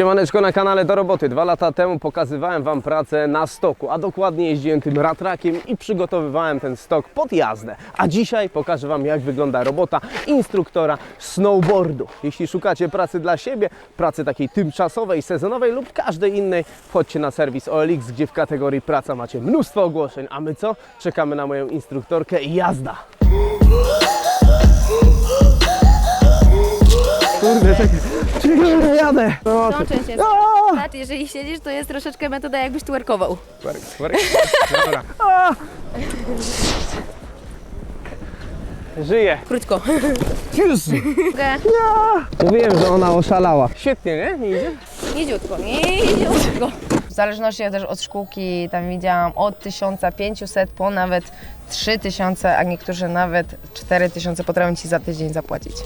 Siemaneczko na kanale Do Roboty. Dwa lata temu pokazywałem Wam pracę na stoku, a dokładnie jeździłem tym ratrakiem i przygotowywałem ten stok pod jazdę. A dzisiaj pokażę Wam jak wygląda robota instruktora snowboardu. Jeśli szukacie pracy dla siebie, pracy takiej tymczasowej, sezonowej lub każdej innej, wchodźcie na serwis OLX, gdzie w kategorii praca macie mnóstwo ogłoszeń. A my co? Czekamy na moją instruktorkę i jazda! Kurde, czekaj, jadę! No, Tą część jest. A! Patrz, jeżeli siedzisz, to jest troszeczkę metoda jakbyś twerkował. Twerk, twerk. Dobra. A! Żyje. Krótko. Jezu. Mogę Mówiłem, że ona oszalała. Świetnie, nie? Nie idzie? niziutko, niziutko. W zależności też od szkółki, tam widziałam od 1500 po nawet 3000, a niektórzy nawet 4000 potrafią Ci za tydzień zapłacić.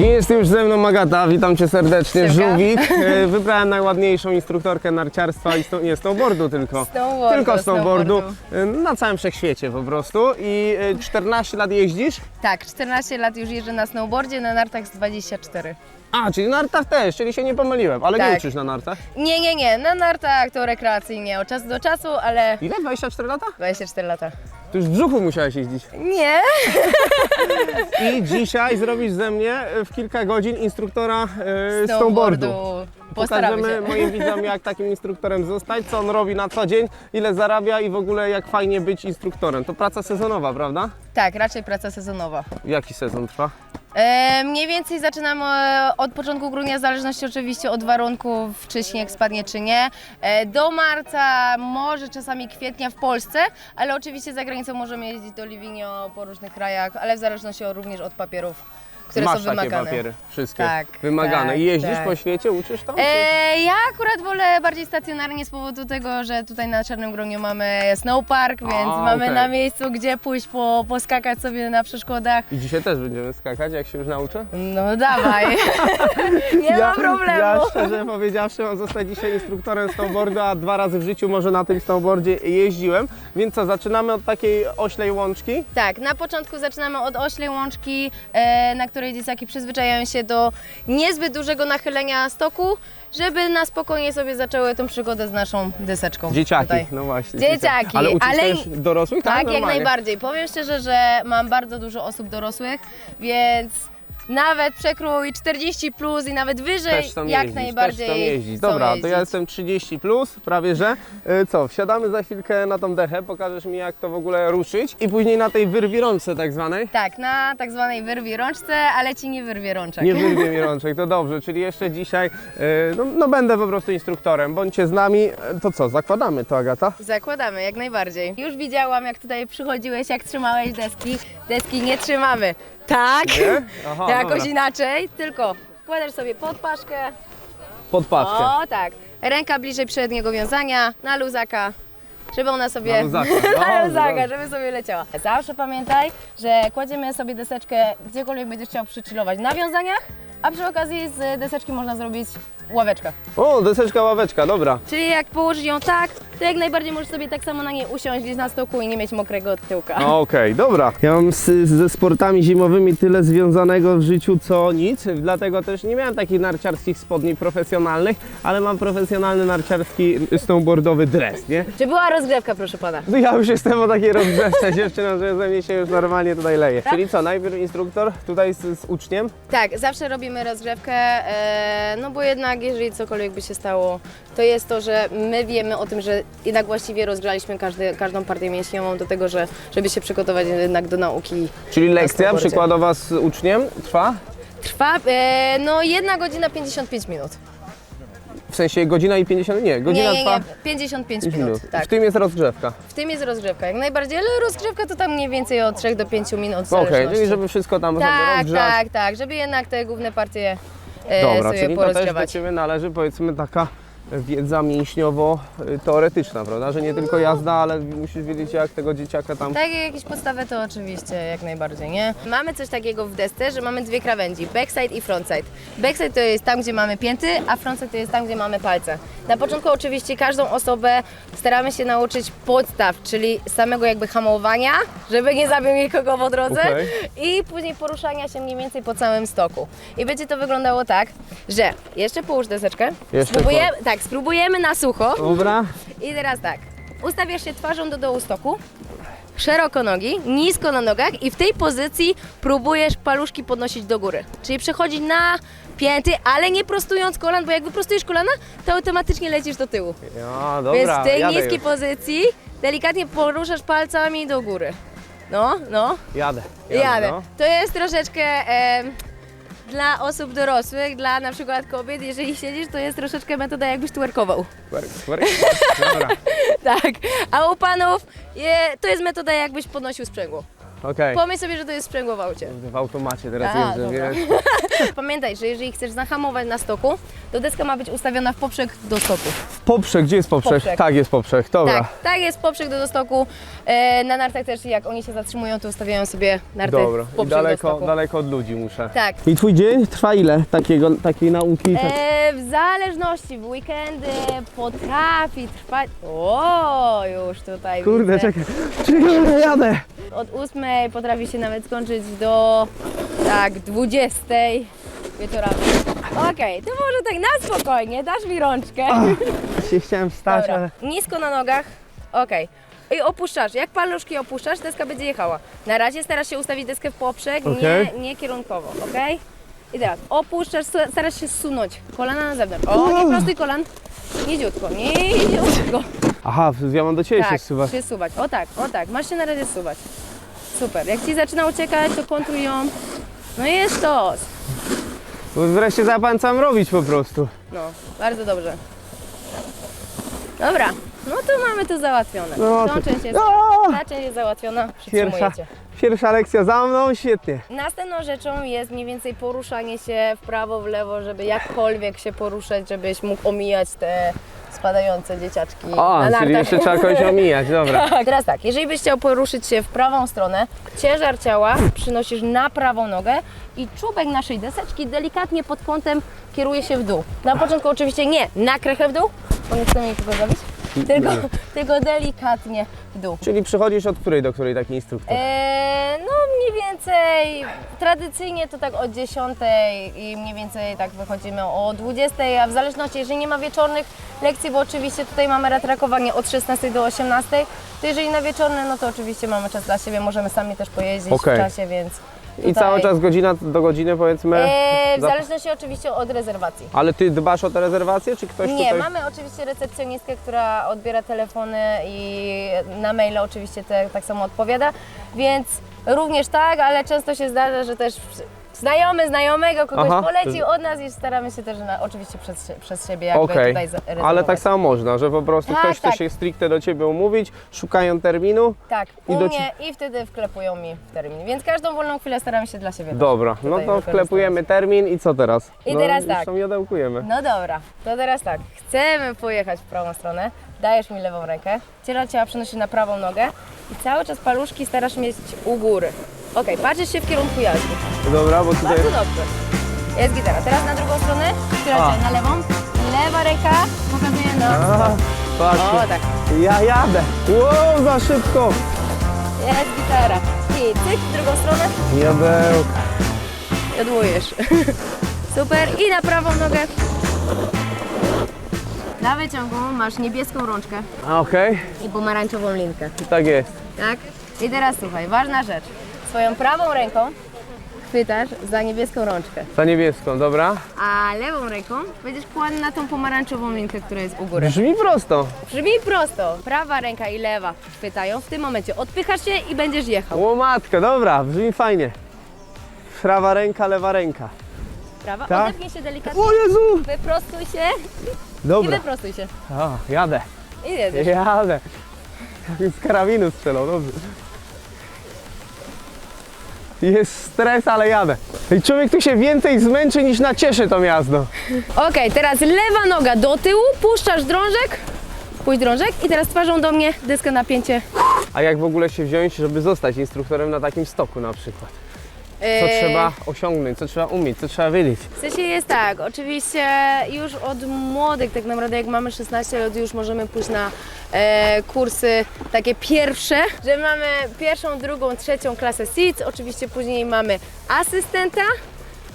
Jest już ze mną Magata, witam Cię serdecznie. Siemka. Żółwik. E, Wybrałem najładniejszą instruktorkę narciarstwa i sto, nie, snowboardu tylko. Snowboardu, tylko snowboardu. snowboardu. E, Na całym wszechświecie po prostu. I e, 14 lat jeździsz? Tak, 14 lat już jeżdżę na snowboardzie, na nartach z 24. A, czyli na nartach też, czyli się nie pomyliłem, ale nie Tak. uczysz na nartach. Nie, nie, nie, na nartach to rekreacyjnie, od czasu do czasu, ale Ile? 24 lata? 24 lata. To już w brzuchu musiałeś jeździć. Nie? I dzisiaj zrobisz ze mnie e, w kilka godzin instruktora e, snowboardu. Postaramy Pokażemy się. moim widzom, jak takim instruktorem zostać, co on robi na co dzień, ile zarabia i w ogóle jak fajnie być instruktorem. To praca sezonowa, prawda? Tak, raczej praca sezonowa. Jaki sezon trwa? E, mniej więcej zaczynamy e, od początku grudnia, w zależności oczywiście od warunków, czy śnieg spadnie, czy nie. E, do marca, może czasami kwietnia w Polsce, ale oczywiście za granicą możemy jeździć do Livigno po różnych krajach, ale w zależności również od papierów, które Masz są takie wymagane. papiery, wszystkie Tak, wymagane. tak, I jeździsz tak. po świecie, uczysz tam? E, ja akurat wolę bardziej stacjonarnie z powodu tego, że tutaj na Czarnym Groniu mamy snowpark, więc A, mamy okej. na miejscu gdzie pójść po, poskakać sobie na przeszkodach. I dzisiaj też będziemy skakać, jak się już nauczę? No dawaj, nie ma problemu. Ja szczerze powiedziawszy mam zostać dzisiaj instruktorem snowboardu, a dwa razy w życiu może na tym snowboardzie jeździłem. Więc co, zaczynamy od takiej oślej łączki. Tak, na początku zaczynamy od oślej łączki, e, na której dzieciaki przyzwyczajają się do niezbyt dużego nachylenia stoku, żeby na spokojnie sobie zaczęły tą przygodę z naszą deseczką. Dzieciaki, Tutaj. no właśnie. Dzieciaki, Ale uczysz ale- też dorosłych? Tak, jak normalnie? najbardziej. Powiem szczerze, że mam bardzo dużo osób dorosłych, więc nawet przekrój 40 plus i nawet wyżej, Też chcą jak jeździć, najbardziej. Też chcą jeździć. Dobra, to ja jestem 30 plus, prawie że. E, Co, wsiadamy za chwilkę na tą dechę, pokażesz mi jak to w ogóle ruszyć i później na tej wyrwirączce tak zwanej. Tak, na tak zwanej wyrwie rączce, ale ci nie wyrwie rączek. Nie wyrwie mi rączek, to dobrze, czyli jeszcze dzisiaj e, no, no będę po prostu instruktorem. Bądźcie z nami. E, To co, zakładamy to Agata? Zakładamy, jak najbardziej. Już widziałam, jak tutaj przychodziłeś, jak trzymałeś deski. Deski nie trzymamy. Tak, Nie? Aha, jakoś dobra. inaczej, tylko kładziesz sobie pod paszkę. Pod paczkę. O, tak. Ręka bliżej przedniego wiązania, na luzaka, żeby ona sobie... Na luzaka. na Dobrze, luzaka, żeby sobie leciała. Zawsze pamiętaj, że kładziemy sobie deseczkę gdziekolwiek będziesz chciał przychillować na wiązaniach, a przy okazji z deseczki można zrobić ławeczkę. O, deseczka, ławeczka, dobra. Czyli jak położyć ją tak, to jak najbardziej możesz sobie tak samo na niej usiąść gdzieś na stołku i nie mieć mokrego tyłka. No, Okej, dobra. Ja mam z, ze sportami zimowymi tyle związanego w życiu co nic, dlatego też nie miałem takich narciarskich spodni profesjonalnych, ale mam profesjonalny narciarski snowboardowy dres, nie? Czy była rozgrzewka, proszę pana? No ja już jestem o takiej rozgrzewce dziewczyna, że ze mnie się już normalnie tutaj leje. Czyli co, najpierw instruktor tutaj z, z uczniem? Tak, zawsze robimy rozgrzewkę, e, no bo jednak jeżeli cokolwiek by się stało, to jest to, że my wiemy o tym, że jednak właściwie rozgrzaliśmy każdy, każdą partię mięśniową do tego, że, żeby się przygotować jednak do nauki. Czyli lekcja snowboardzie. przykładowa z uczniem trwa? Trwa e, no jedna godzina 55 minut. W sensie godzina i 50, nie, godzina nie, nie, trwa nie, 55 5 minut. minut. Tak. W tym jest rozgrzewka. W tym jest rozgrzewka, jak najbardziej, ale rozgrzewka to tam mniej więcej od 3 do 5 minut. Okej, zależności. czyli żeby wszystko tam Tak, rozgrzać. tak, tak, tak, żeby jednak te główne partie Dobra, sobie czyli to też do porozgrzewać. Ciebie należy powiedzmy taka wiedza mięśniowo-teoretyczna, prawda? Że nie tylko jazda, ale musisz wiedzieć jak tego dzieciaka tam... Tak, jakieś podstawy to oczywiście jak najbardziej, nie? Mamy coś takiego w desce, że mamy dwie krawędzi, backside i frontside. Backside to jest tam, gdzie mamy pięty, a frontside to jest tam, gdzie mamy palce. Na początku oczywiście każdą osobę staramy się nauczyć podstaw, czyli samego jakby hamowania, żeby nie zabił nikogo po drodze Okej. i później poruszania się mniej więcej po całym stoku. I będzie to wyglądało tak, że jeszcze połóż deseczkę, Jeszcze spróbujemy, tak, spróbujemy na sucho. Dobra. I teraz tak, ustawiasz się twarzą do dołu stoku, szeroko nogi, nisko na nogach i w tej pozycji próbujesz paluszki podnosić do góry. Czyli przechodzić na pięty, ale nie prostując kolan, bo jak wyprostujesz kolana, to automatycznie lecisz do tyłu. Ja, dobra, Więc w tej jadę niskiej już. pozycji delikatnie poruszasz palcami do góry. No, no, Jadę. jadę. no. To jest troszeczkę em, dla osób dorosłych, dla na przykład kobiet, jeżeli siedzisz, to jest troszeczkę metoda jakbyś twerkował. Twerk, twerk. Dobra, Tak, a u panów je, to jest metoda jakbyś podnosił sprzęgło. Okej. Pomyśl sobie, że to jest sprzęgło w aucie. W automacie teraz A, jeżdżę, dobra. wiesz? Pamiętaj, że jeżeli chcesz zahamować na stoku, to deska ma być ustawiona w poprzek do stoku. Poprzek, gdzie jest poprzek? Poprzek. Tak, jest poprzek, dobra. Tak, tak jest poprzek do, do stoku. E, na nartach też jak oni się zatrzymują, to ustawiają sobie narty Dobra, w i poprzek do daleko, stoku. daleko od ludzi muszę. Tak. I twój dzień trwa ile takiego, takiej nauki? Tak- E, w zależności, w weekendy potrafi trwać... O, już tutaj Kurde, widzę. czekaj, czekaj, jadę. Od 8 potrafi się nawet skończyć do tak 20 wieczorami. Okej, to może tak na spokojnie, dasz mi rączkę. Się chciałem wstać, Dobra, ale... nisko na nogach. Okej. I opuszczasz. Jak paluszki opuszczasz, deska będzie jechała. Na razie starasz się ustawić deskę w poprzek, Okej. nie, nie kierunkowo, ok? I teraz opuszczasz, sta- starasz się zsunąć kolana na zewnątrz. O, nie prostuj kolan. Niziutko, niziutko. Aha, ja mam do Ciebie się Tak, zsuwać. O tak, o tak, masz się na razie suwać. Super. Jak ci zaczyna uciekać, to kontruj ją. No i jest to. Bo Wreszcie zapałem co mam robić po prostu. No, bardzo dobrze. Dobra, no to mamy to załatwione. No Tą część jest, O! ta część jest załatwiona, Pierwsza, przytrzymujecie. pierwsza lekcja za mną, świetnie. Następną rzeczą jest mniej więcej poruszanie się w prawo, w lewo, żeby jakkolwiek się poruszać, żebyś mógł omijać te spadające dzieciaczki O, na czyli nartach. jeszcze trzeba kogoś omijać, dobra. Tak. Teraz tak, jeżeli byś chciał poruszyć się w prawą stronę, ciężar ciała przynosisz na prawą nogę i czubek naszej deseczki delikatnie pod kątem kieruje się w dół. Na początku oczywiście nie na krechę w dół, bo nie chcemy nikogo zabić, tylko, tylko delikatnie w dół. Czyli przychodzisz od której do której taki instruktor? Eee, no mniej więcej, tradycyjnie to tak od 10 i mniej więcej tak wychodzimy o 20, a w zależności, jeżeli nie ma wieczornych lekcji, bo oczywiście tutaj mamy ratrakowanie od 16 do 18, to jeżeli na wieczorne, no to oczywiście mamy czas dla siebie, możemy sami też pojeździć Okej. w czasie, więc I tutaj- cały czas godzina do godziny powiedzmy? Eee, w zależności oczywiście od rezerwacji. Ale Ty dbasz o te rezerwacje, czy ktoś Nie, tutaj... mamy oczywiście recepcjonistkę, która odbiera telefony i na maile oczywiście te, tak samo odpowiada, więc również tak, ale często się zdarza, że też znajomy znajomego kogoś Aha. polecił od nas i staramy się też na, oczywiście przez, przez siebie jakby Okej, tutaj za- ale tak samo można, że po prostu Tak, ktoś chce tak. się stricte do Ciebie umówić, szukają terminu. Tak, i u do mnie i wtedy wklepują mi w termin, więc każdą wolną chwilę staramy się dla siebie. Dobra, no tutaj to wklepujemy termin i co teraz? I no, teraz już tak. tam jodełkujemy. No dobra, to teraz tak. Chcemy pojechać w prawą stronę. Dajesz mi lewą rękę. Ciężar ciała przenosisz na prawą nogę i cały czas paluszki starasz mieć u góry. Okej, patrzysz się w kierunku jazdy. Dobra, bo tutaj... Bardzo dobrze. Jest gitara. Teraz na drugą stronę. A. na lewą. Lewa ręka pokazuje na Aha, patrzcie. O tak. Ja jadę. Wow, za szybko. Jest gitara. I cyk w drugą stronę. Jodełka. I odłujesz. Super. I na prawą nogę. Na wyciągu masz niebieską rączkę A, Okej, i pomarańczową linkę. tak jest. Tak? I teraz słuchaj, ważna rzecz. Swoją prawą ręką chwytasz za niebieską rączkę, Za niebieską, dobra? a lewą ręką będziesz kładł na tą pomarańczową linkę, która jest u góry. Brzmi prosto. Brzmi prosto. Prawa ręka i lewa chwytają. W tym momencie odpychasz się i będziesz jechał. Łomatko, dobra, brzmi fajnie. Prawa ręka, lewa ręka. Prawa, Tak. odepnij się delikatnie, O Jezu! wyprostuj się i Dobra, wyprostuj się. o, jadę, I jedziesz. jadę. Jak Z karabinu strzelał, dobrze. Jest stres, ale jadę. I człowiek tu się więcej zmęczy niż nacieszy tą jazdą. Okej, teraz lewa noga do tyłu, puszczasz drążek, pójdź drążek i teraz twarzą do mnie, deskę napięcie. A jak w ogóle się wziąć, żeby zostać instruktorem na takim stoku na przykład? Co Eee, trzeba osiągnąć, co trzeba umieć, co trzeba wiedzieć? W sensie jest tak, oczywiście już od młodych, tak naprawdę jak mamy 16 lat, już możemy pójść na e, kursy takie pierwsze, że mamy pierwszą, drugą, trzecią klasę SEEDS, oczywiście później mamy asystenta,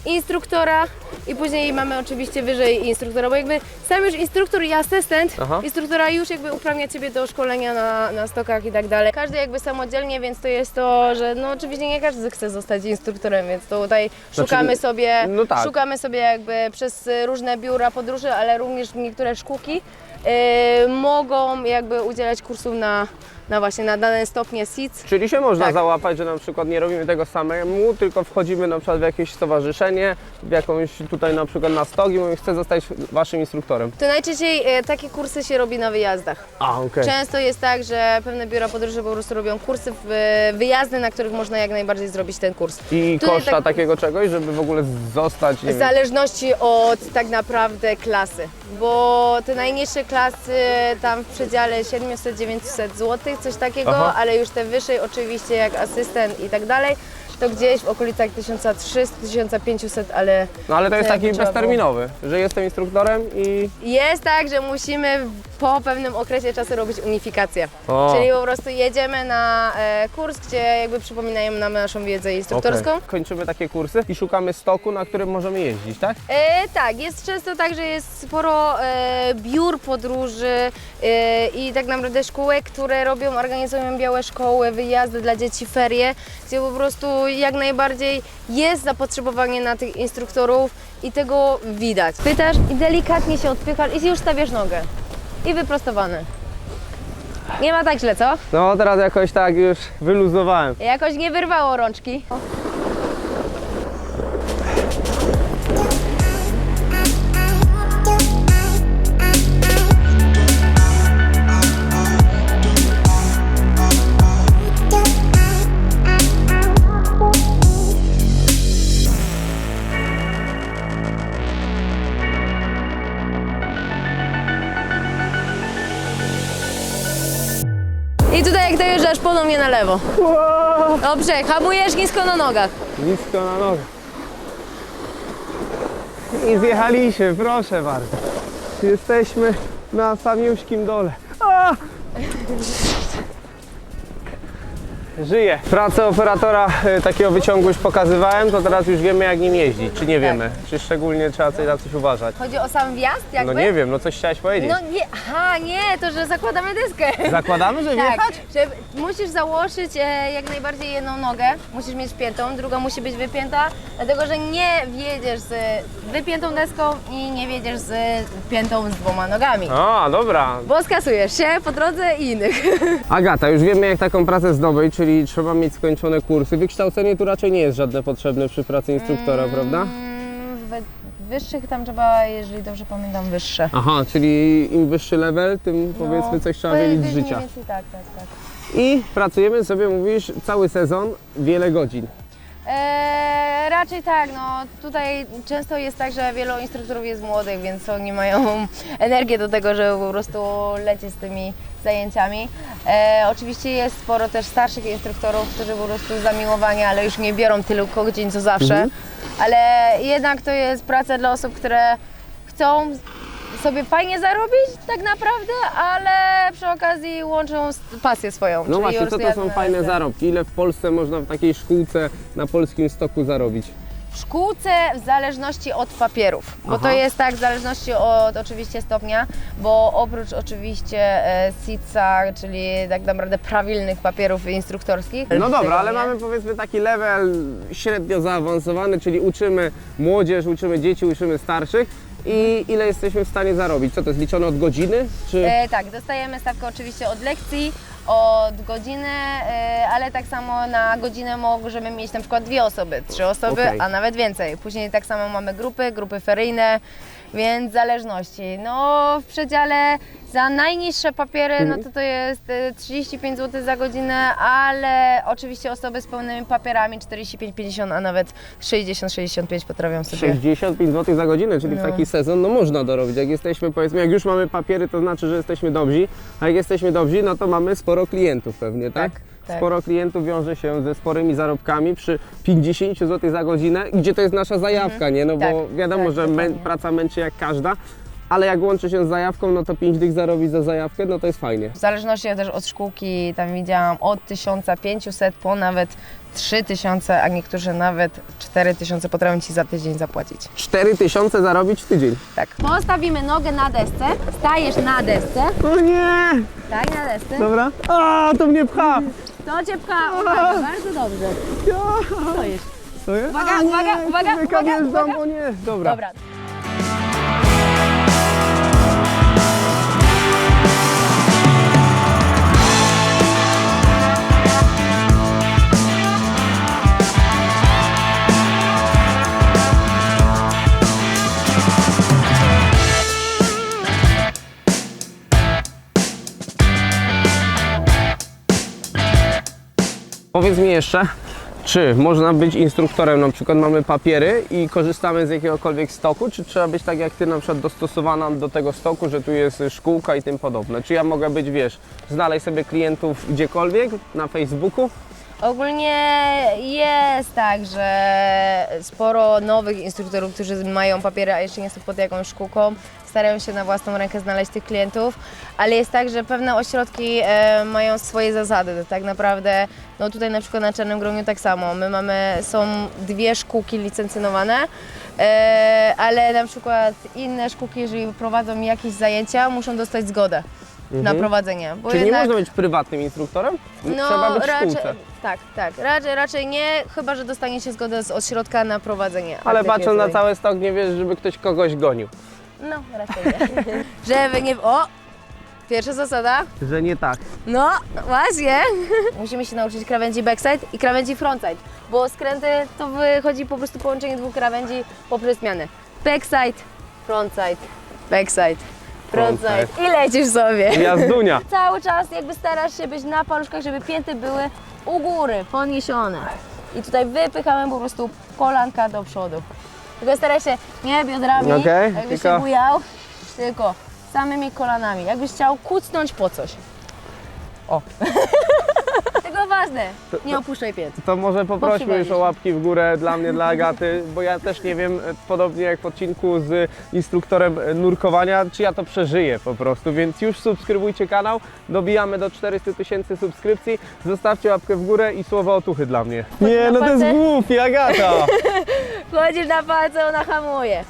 instruktora i później mamy oczywiście wyżej instruktora, bo jakby sam już instruktor i asystent Aha. instruktora już jakby uprawnia Ciebie do szkolenia na, na stokach i tak dalej. Każdy jakby samodzielnie, więc to jest to, że no oczywiście nie każdy chce zostać instruktorem, więc to tutaj szukamy sobie, no tak. szukamy sobie jakby przez różne biura podróży, ale również niektóre szkółki mogą jakby udzielać kursów na, na właśnie na dane stopnie SEEDS. Czyli się można Tak. załapać, że na przykład nie robimy tego samemu, tylko wchodzimy na przykład w jakieś stowarzyszenie, w jakąś tutaj na przykład na stok i mówimy, chcę zostać waszym instruktorem. To najczęściej y, takie kursy się robi na wyjazdach. A, okej. Często jest tak, że pewne biura podróży po prostu robią kursy, w- wyjazdy, na których można jak najbardziej zrobić ten kurs. I Tutaj koszta tak- takiego czegoś, żeby w ogóle zostać, nie W wiem, zależności od tak naprawdę klasy, bo te najniższe klasy tam w przedziale 700-900 zł, coś takiego, Aha. ale już te wyżej oczywiście jak asystent i tak dalej, to gdzieś w okolicach 1300-1500, ale No ale to jest taki bezterminowy, że jestem instruktorem i... jest tak, że musimy po pewnym okresie czasu robić unifikację. O. Czyli po prostu jedziemy na e, kurs, gdzie jakby przypominają nam naszą wiedzę instruktorską. Okej. Kończymy takie kursy i szukamy stoku, na którym możemy jeździć, tak? E, tak, jest często tak, że jest sporo e, biur podróży e, i tak naprawdę szkółek, które robią, organizują białe szkoły, wyjazdy dla dzieci, ferie, gdzie po prostu jak najbardziej jest zapotrzebowanie na tych instruktorów i tego widać. Pytasz i delikatnie się odpychasz i już stawiasz nogę. I wyprostowany. Nie ma tak źle, co? No teraz jakoś tak już wyluzowałem. Jakoś nie wyrwało rączki. Ponownie na lewo. Dobrze, hamujesz nisko na nogach. Nisko na nogę. I zjechaliśmy, proszę bardzo. Jesteśmy na samiuśkim dole. A! Żyję. Pracę operatora e, takiego wyciągu już pokazywałem, to teraz już wiemy jak nim jeździć. Czy nie wiemy? Czy szczególnie trzeba coś na coś uważać? Chodzi o sam wjazd No jakby? nie wiem, no coś chciałaś powiedzieć. No nie, aha, nie, to że zakładamy deskę. Zakładamy, że Tak, wjechać? że musisz założyć e, jak najbardziej jedną nogę, musisz mieć piętą, druga musi być wypięta, dlatego że nie wjedziesz z wypiętą deską i nie wjedziesz z piętą z dwoma nogami. A, dobra. Bo skasujesz się po drodze i innych. Agata, już wiemy jak taką pracę zdobyć, czyli trzeba mieć skończone kursy. Wykształcenie tu raczej nie jest żadne potrzebne przy pracy instruktora, prawda? Mm, we wyższych tam trzeba, jeżeli dobrze pamiętam, wyższe. Aha, czyli im wyższy level, tym powiedzmy coś trzeba wiedzieć z Mniej życia. więcej tak, tak, tak. I pracujemy sobie, mówisz, cały sezon, wiele godzin. Eee, raczej tak, no tutaj często jest tak, że wielu instruktorów jest młodych, więc oni mają energię do tego, żeby po prostu lecieć z tymi zajęciami. Eee, oczywiście jest sporo też starszych instruktorów, którzy po prostu z zamiłowania, ale już nie biorą tylu godzin co zawsze. Ale jednak to jest praca dla osób, które chcą sobie fajnie zarobić tak naprawdę, ale przy okazji łączą pasję swoją. No czyli właśnie, co to są fajne zarobki? Ile w Polsce można w takiej szkółce na polskim stoku zarobić? W szkółce w zależności od papierów, bo Aha. to jest tak w zależności od oczywiście stopnia, bo oprócz oczywiście e, SICA, czyli tak naprawdę prawilnych papierów instruktorskich. No dobra, ale nie. mamy powiedzmy taki level średnio zaawansowany, czyli uczymy młodzież, uczymy dzieci, uczymy starszych. I ile jesteśmy w stanie zarobić? Co to jest liczone od godziny? Czy... E, tak, dostajemy stawkę oczywiście od lekcji, od godziny, e, ale tak samo na godzinę możemy mieć na przykład dwie osoby, trzy osoby, Okej. a nawet więcej. Później tak samo mamy grupy, grupy feryjne, więc zależności. No w przedziale za najniższe papiery, no to to jest e, 35 zł za godzinę, ale oczywiście osoby z pełnymi papierami 45-50, a nawet 60-65 potrafią sobie. 65 zł za godzinę, czyli w No. taki sezon no można dorobić. Jak jesteśmy, powiedzmy, jak już mamy papiery, to znaczy, że jesteśmy dobrzy, a jak jesteśmy dobrzy, no to mamy sporo klientów pewnie, tak? Tak, tak. Sporo klientów wiąże się ze sporymi zarobkami przy 50 zł za godzinę, gdzie to jest nasza zajawka, nie? No bo Tak, wiadomo, tak, że mę, praca męczy jak każda, ale jak łączy się z zajawką, no to 5 dych zarobić za zajawkę, no to jest fajnie. W zależności też od szkółki, tam widziałam od 1500 po nawet 3000, a niektórzy nawet 4000 potrafią Ci za tydzień zapłacić. 4000 zarobić w tydzień. Tak. Postawimy nogę na desce, stajesz na desce, O nie! tak na desce. Dobra. A, to mnie pcha! To Cię pcha, uwaga, bardzo dobrze. Stoisz. Stoję? Uwaga, A, nie, uwaga, uwaga, człowieka uwaga, uwaga. O nie, dobra. Dobra. Powiedz mi jeszcze, czy można być instruktorem, na przykład mamy papiery i korzystamy z jakiegokolwiek stoku, czy trzeba być tak jak Ty na przykład dostosowana do tego stoku, że tu jest szkółka i tym podobne? Czy ja mogę być, wiesz, znaleźć sobie klientów gdziekolwiek, na Facebooku? Ogólnie jest tak, że sporo nowych instruktorów, którzy mają papiery, a jeszcze nie są pod jakąś szkółką, starają się na własną rękę znaleźć tych klientów, ale jest tak, że pewne ośrodki e, mają swoje zasady. Tak naprawdę, no tutaj na przykład na Czarnym Gromiu tak samo. My mamy, są dwie szkółki licencjonowane, e, ale na przykład inne szkółki, jeżeli prowadzą jakieś zajęcia, muszą dostać zgodę na prowadzenie. Bo Czyli nie jednak- można być prywatnym instruktorem? Trzeba być w szkółce. Tak, tak. Raczej, raczej nie, chyba że dostanie się zgodę z ośrodka na prowadzenie. Ale aktyw patrząc na cały stok, nie wiesz, żeby ktoś kogoś gonił. No, raczej nie. Żeby nie... O! Pierwsza zasada. Że nie tak. No, właśnie. Musimy się nauczyć krawędzi backside i krawędzi frontside, bo skręty to wychodzi po prostu połączenie dwóch krawędzi poprzez zmiany. Backside, frontside, backside, frontside i lecisz sobie. Jazdunia. Cały czas jakby starasz się być na paluszkach, żeby pięty były u góry, podniesione. I tutaj wypychamy po prostu kolanka do przodu. Tylko staraj się nie biodrami, Okej, jakbyś tylko- się bujał, tylko samymi kolanami. Jakbyś chciał kucnąć po coś. O. Tylko ważne, nie opuszczaj pięt. To może poprośmy już o łapki w górę dla mnie, dla Agaty, bo ja też nie wiem, e, podobnie jak w odcinku z instruktorem e, nurkowania, czy ja to przeżyję po prostu, więc już subskrybujcie kanał, dobijamy do 400 tysięcy subskrypcji, zostawcie łapkę w górę i słowo otuchy dla mnie. Nie, no to jest głupie, Agata! Wchodzisz na palce, ona hamuje.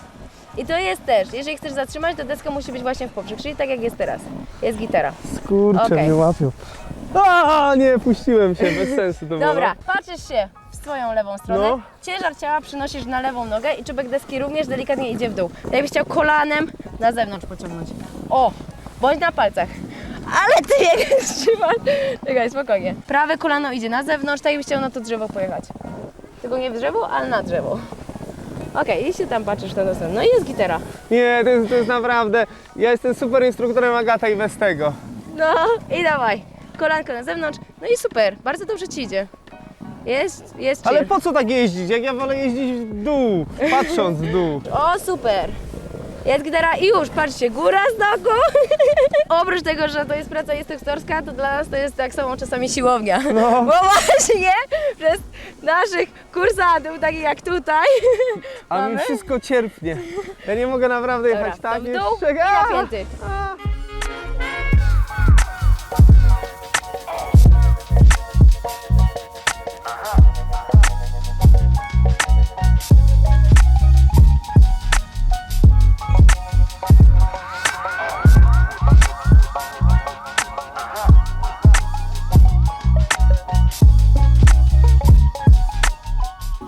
I to jest też, jeżeli chcesz zatrzymać, to deska musi być właśnie w poprzek, czyli tak jak jest teraz. Jest gitara. Skurcze Okej. mnie łapią. A, nie, puściłem się, bez sensu to. Dobra, patrzysz się w swoją lewą stronę, No. ciężar ciała przynosisz na lewą nogę i czubek deski również delikatnie idzie w dół. Jakbyś chciał kolanem na zewnątrz pociągnąć. O, bądź na palcach. Ale ty jak trzymasz. Czekaj, spokojnie. Prawe kolano idzie na zewnątrz, tak jakbyś chciał na to drzewo pojechać. Tylko nie w drzewo, ale na drzewo. Okej, i się tam patrzysz na następne. No i jest gitara. Nie, to jest, to jest naprawdę, ja jestem super instruktorem Agata i bez tego. No i dawaj. Kolanko na zewnątrz. No i super, bardzo dobrze ci idzie. Jest, jest Ale chill. po co tak jeździć, jak ja wolę jeździć w dół, patrząc w dół. O, super! Jest gitara i już, patrzcie, góra z doku. Oprócz tego, że to jest praca instruktorska, to dla nas to jest tak samo czasami siłownia. No. Bo właśnie przez naszych kursantów, takich jak tutaj, A mi Mamy? wszystko cierpnie. Ja nie mogę naprawdę Dobra, jechać to tak, w dół i.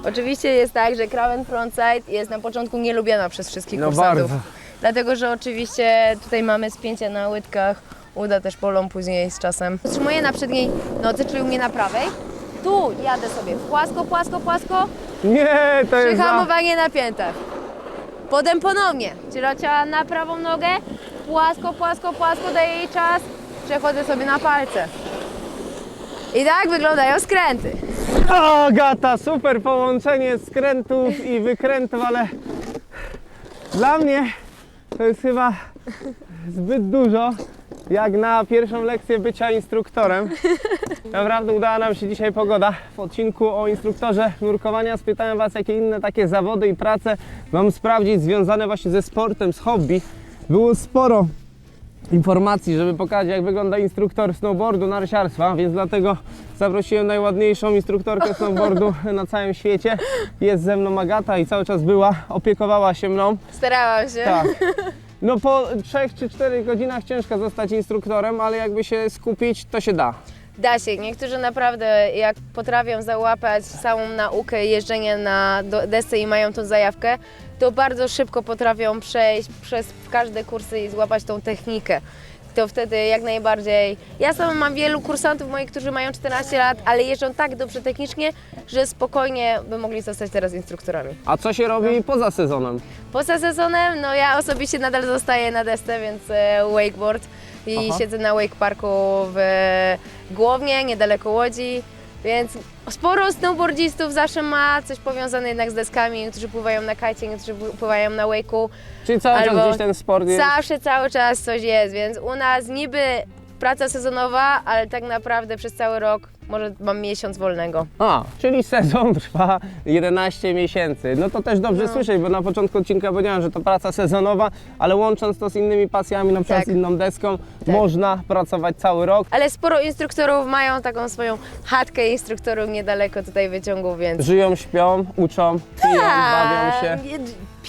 Oczywiście jest tak, że krawędź frontside jest na początku nielubiana przez wszystkich No kursantów. bardzo. Dlatego, że oczywiście tutaj mamy spięcia na łydkach uda też polom później z czasem. Trzymuję na przedniej nodze, czyli u mnie na prawej. Tu jadę sobie płasko, płasko, płasko, Nie, to jest za... przyhamowanie na piętach. Potem ponownie, czyli ciała na prawą nogę, płasko, płasko, płasko, daję jej czas, przechodzę sobie na palce. I tak wyglądają skręty. O, Gata, super połączenie skrętów i wykrętów, ale dla mnie to jest chyba zbyt dużo, jak na pierwszą lekcję bycia instruktorem. Naprawdę udała nam się dzisiaj pogoda. W odcinku o instruktorze nurkowania spytałem Was, jakie inne takie zawody i prace mam sprawdzić związane właśnie ze sportem, z hobby. Było sporo informacji, żeby pokazać jak wygląda instruktor snowboardu, narciarstwa, więc dlatego zaprosiłem najładniejszą instruktorkę snowboardu na całym świecie. Jest ze mną Agata i cały czas była, opiekowała się mną. Starałam się. Tak. No po 3 czy 4 godzinach ciężko zostać instruktorem, ale jakby się skupić, to się da. Da się. Niektórzy naprawdę, jak potrafią załapać całą naukę jeżdżenia na desce i mają tą zajawkę, to bardzo szybko potrafią przejść przez każde kursy i złapać tą technikę. To wtedy jak najbardziej. Ja sama mam wielu kursantów moich, którzy mają 14 lat, ale jeżdżą tak dobrze technicznie, że spokojnie by mogli zostać teraz instruktorami. A co się robi poza sezonem? Poza sezonem, no ja osobiście nadal zostaję na desce, więc e, wakeboard i Aha. siedzę na wake parku w e, Głownie, niedaleko Łodzi, więc sporo snowboardzistów zawsze ma coś powiązane jednak z deskami, którzy pływają na kajcie, którzy pływają na wake'u. Czyli cały czas Albo gdzieś ten sport jest. Zawsze, cały czas coś jest, więc u nas niby praca sezonowa, ale tak naprawdę przez cały rok może mam miesiąc wolnego. A, czyli sezon trwa 11 miesięcy. No to też dobrze No. słyszeć, bo na początku odcinka powiedziałem, że to praca sezonowa, ale łącząc to z innymi pasjami, na przykład Tak. z inną deską, Tak. można pracować cały rok. Ale sporo instruktorów mają taką swoją chatkę instruktorów niedaleko tutaj wyciągu, więc Żyją, śpią, uczą, piją, bawią się.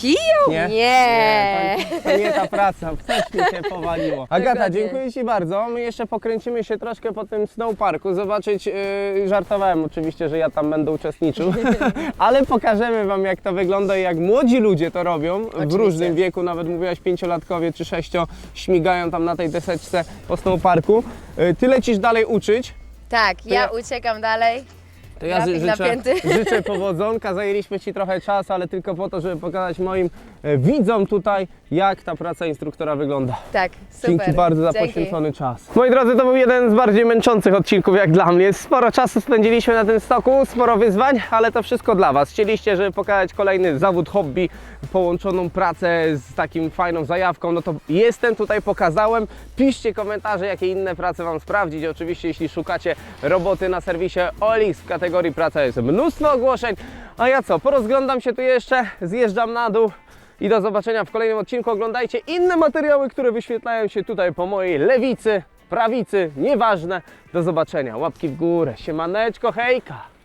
Piją? Nie? Nie. to, to nie ta praca, coś mi się powaliło. Agata, Dokładnie. dziękuję Ci bardzo. My jeszcze pokręcimy się troszkę po tym snowparku, zobaczyć, yy, żartowałem oczywiście, że ja tam będę uczestniczył, ale pokażemy Wam jak to wygląda i jak młodzi ludzie to robią w Oczywiście. różnym wieku, nawet mówiłaś pięciolatkowie czy sześcio, śmigają tam na tej deseczce po snowparku. Yy, Ty lecisz dalej uczyć, Tak, ja, ja- uciekam dalej. To ja Grafik życzę, napięty. życzę powodzonka. Zajęliśmy Ci trochę czasu, ale tylko po to, żeby pokazać moim e, widzom tutaj, jak ta praca instruktora wygląda. Tak, super. Dzięki bardzo za Dzięki. poświęcony czas. Moi drodzy, to był jeden z bardziej męczących odcinków jak dla mnie. Sporo czasu spędziliśmy na tym stoku, sporo wyzwań, ale to wszystko dla Was. Chcieliście, żeby pokazać kolejny zawód hobby, połączoną pracę z takim fajną zajawką, no to jestem tutaj, pokazałem. Piszcie komentarze, jakie inne prace Wam sprawdzić. Oczywiście, jeśli szukacie roboty na serwisie OLX w kategorii praca jest mnóstwo ogłoszeń. A ja co, porozglądam się tu jeszcze, zjeżdżam na dół. I do zobaczenia w kolejnym odcinku. Oglądajcie inne materiały, które wyświetlają się tutaj po mojej lewicy, prawicy, nieważne. Do zobaczenia. Łapki w górę. Siemaneczko, hejka!